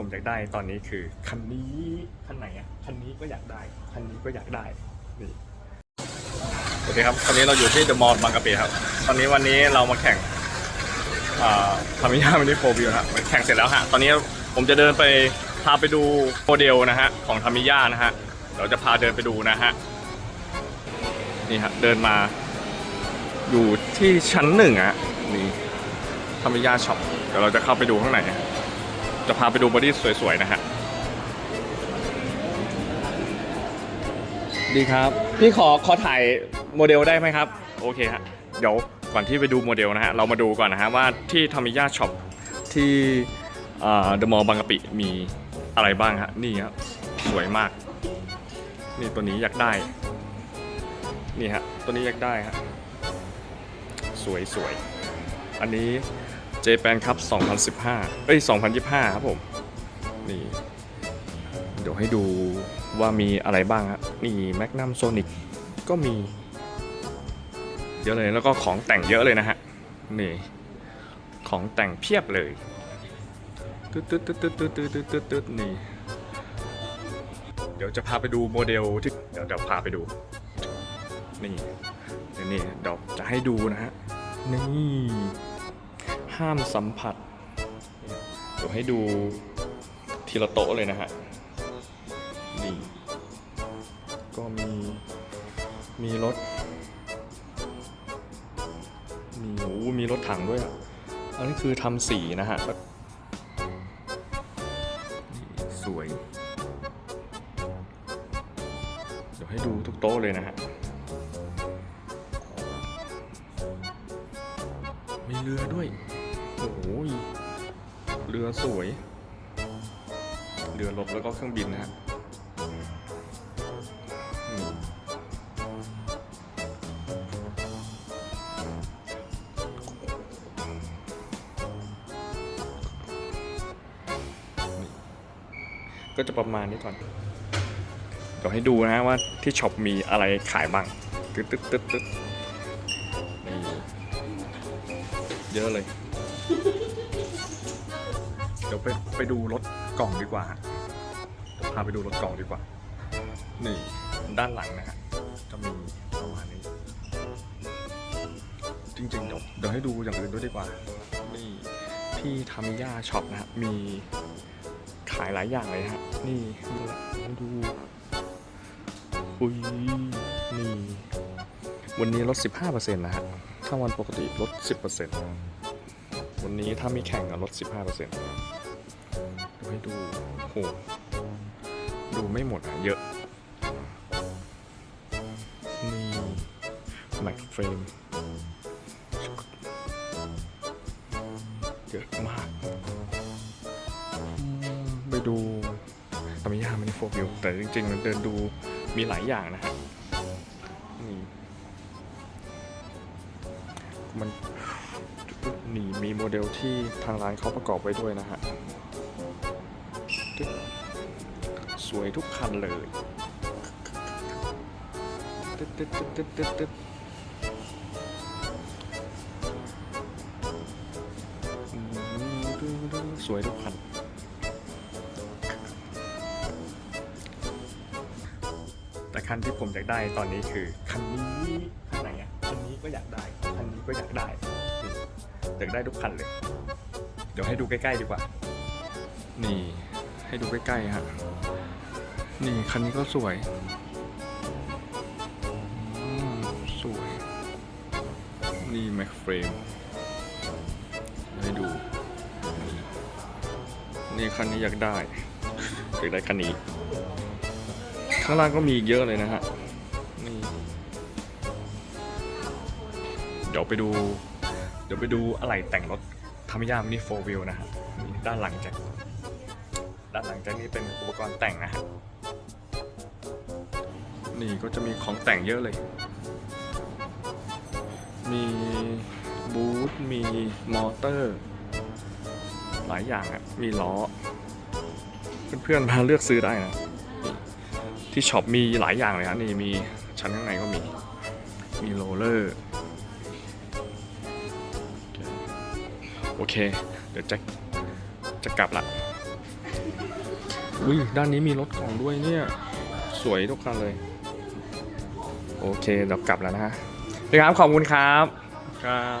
ผมอยากได้ตอนนี้คือคันนี้คันไหนอะคันนี้ก็อยากได้คันนี้ก็อยากได้นี่โอเคครับตอนนี้เราอยู่ที่เดอะมอลล์บางกะปิครับ ตอนนี้วันนี้เรามาแข่งทามิยามินิโฟวิวนะฮะแข่งเสร็จแล้วฮะ ตอนนี้ผมจะเดินไปพาไปดูโมเดลนะฮะของทามิยานะฮะ เราจะพาเดินไปดูนะฮะ นี่ฮะเดินมา อยู่ที่ชั้นหนึ่งอะนี่ทามิยาช็อป เดี๋ยวเราจะเข้าไปดูข้างใน จะพาไปดูบอดี้สวยๆนะฮะดีครับ พี่ขอขอถ่ายโมเดลได้ไหมครับ โอเคฮะเดี๋ยวก่อนที่ไปดูโมเดลนะฮะเรามาดูก่อนนะฮะว่าที่ทามิยาช็อปที่เดอะมอลล์บางกะปิมีอะไรบ้างฮะนี่ครับสวยมาก นี่ตัวนี้อยากได้นี่ฮะตัวนี้อยากได้ฮะสวยสวยๆอันนี้ เจแปนครับ 2015 เอ้ย 2025 ครับผม นี่ เดี๋ยวให้ดูว่ามีอะไรบ้างฮะนี่แมกนัมโซนิกก็มี เยอะเลยแล้วก็ของแต่งเยอะเลยนะฮะ นี่ ของแต่งเพียบเลยตึ๊ดตึ๊ดตึ๊ดตึ๊ดตึ๊ดตึ๊ดตึ๊ดตึ๊ดตึ๊ดนี่ เดี๋ยวจะพาไปดูโมเดลที่เดี๋ยวเดี๋ยวพาไปดู นี่เดี๋ยวนี่เดี๋ยวจะให้ดูนะฮะ นี่ ห้ามสัมผัส เดี๋ยวให้ดูทีละโต๊ะเลยนะฮะ นี่ ก็มี มีรถ มีโอ้มีรถถังด้วยอะ อันนี้คือทำสีนะฮะสวย เดี๋ยวให้ดูทุกโต๊ะเลยนะฮะมีเรือด้วย โอ้โหเรือสวย เรือรบแล้วก็เครื่องบินนะฮะก็จะประมาณนี้ก่อน เดี๋ยวให้ดูนะฮะว่าที่ช็อปมีอะไรขายบ้าง ตึ๊ดตึ๊ดตึ๊ดตึ๊ดนี่เยอะเลย เดี๋ยวไปไปดูรถกล่องดีกว่าเดี๋ยวพาไปดูรถกล่องดีกว่า นี่ด้านหลังนะฮะจะมีประมาณนี้ จริงๆ เดี๋ยวเดี๋ยวให้ดูอย่างอื่นด้วยดีกว่า นี่ที่ทามิยาช็อปนะฮะ มีขายหลายอย่างเลยฮะ นี่ดูละให้ดูอุ้ยนี่ วันนี้ลด 15%นะฮะ ถ้าวันปกติลด 10% วันนี้ถ้ามีแข่งอะลด 15%เดี๋ยวให้ดูโหดูไม่หมดอะเยอะ นี่แม็กเฟรมเยอะมาก ไปดูตามิยามินิโฟวิวแต่จริงๆมันเดินดูมีหลายอย่างนะฮะ มันนี่มีโมเดลที่ทางร้านเขาประกอบไว้ด้วยนะฮะ สวยทุกคันเลยตึ๊ดตึ๊ดตึ๊ดตึ๊ดตึ๊ดตึ๊ดสวยทุกคันแต่คันที่ผมอยากได้ตอนนี้คือคันนี้ ก็อยากได้ คันนี้ก็อยากได้ อยากได้ทุกคันเลย เดี๋ยวให้ดูใกล้ๆดีกว่า นี่ ให้ดูใกล้ๆฮะ นี่คันนี้ก็สวย สวย นี่แม็กเฟรม ให้ดู นี่คันนี้อยากได้ อยากได้คันนี้ ข้างล่างก็มีเยอะเลยนะฮะ เดี๋ยวไปดู เดี๋ยวไปดูอะไรแต่งรถทามิยามินิโฟวิลนะฮะด้านหลังจ็คด้านหลังจ็คนี่เป็นอุปกรณ์แต่งนะฮะนี่ก็จะมีของแต่งเยอะเลย มีบูทมีมอเตอร์ หลายอย่างอะมีล้อ เพื่อนๆมาเลือกซื้อได้นะ ที่ช็อปมีหลายอย่างเลยครับนี่มีชั้นข้างในก็มี มีโรลเลอร์ โอเค เดี๋ยวจะจะกลับละอุ้ยด้านนี้มีรถกล่องด้วยเนี่ย สวยทุกคันเลย โอเค เดี๋ยวกลับแล้วนะฮะพี่ครับขอบคุณครับครับ